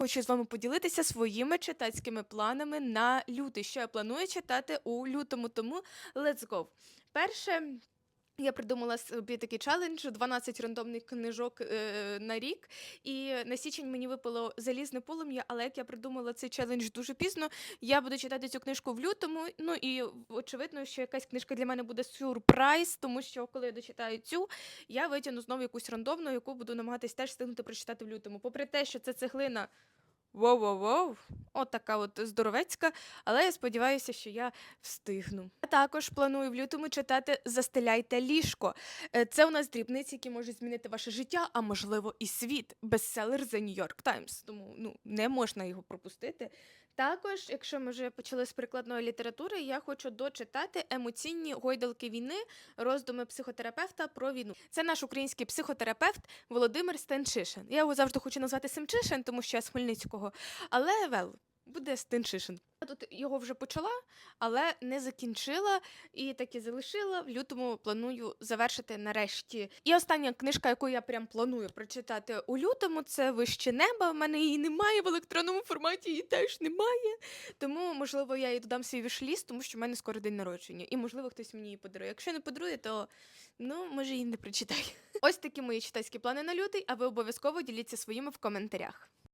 Хочу з вами поділитися своїми читацькими планами на лютий. Що я планую читати у лютому, тому let's go. Перше, я придумала собі такий челендж: 12 рандомних книжок е, на рік. І на січень мені випало залізне полум'я, але як я придумала цей челендж дуже пізно, я буду читати цю книжку в лютому. Ну і очевидно, що якась книжка для мене буде сюрприз, тому що коли я дочитаю цю, я витягну знову якусь рандомну, яку буду намагатись теж встигнути прочитати в лютому. Попри те, що це цеглина. Воу-воу-воу, от така от здоровецька, але я сподіваюся, що я встигну. Я також планую в лютому читати Застеляйте ліжко. Е, Це у нас дрібниці, які можуть змінити ваше життя, а можливо і світ. Бестселер The New York Times, тому ну не можна його пропустити. Також, якщо ми вже почали з прикладної літератури, я хочу дочитати емоційні гойдалки війни, роздуми психотерапевта про війну. Це наш український психотерапевт Володимир Стенчишин. Я його завжди хочу назвати Семчишин, тому що я з Хмельницького. Але вел, буде Стенчишин. Я тут його вже почала, але не закінчила і так і залишила. В лютому планую завершити нарешті. І остання книжка, яку я прям планую прочитати у лютому, це Вище неба. В мене її немає в електронному форматі, її теж немає. Тому, можливо, я їй додам свій вішліст, тому що в мене скоро день народження. І, можливо, хтось мені її подарує. Якщо не подарує, то ну, може, її не прочитаю. Ось такі мої читацькі плани на лютий, а ви обов'язково діліться своїми в коментарях.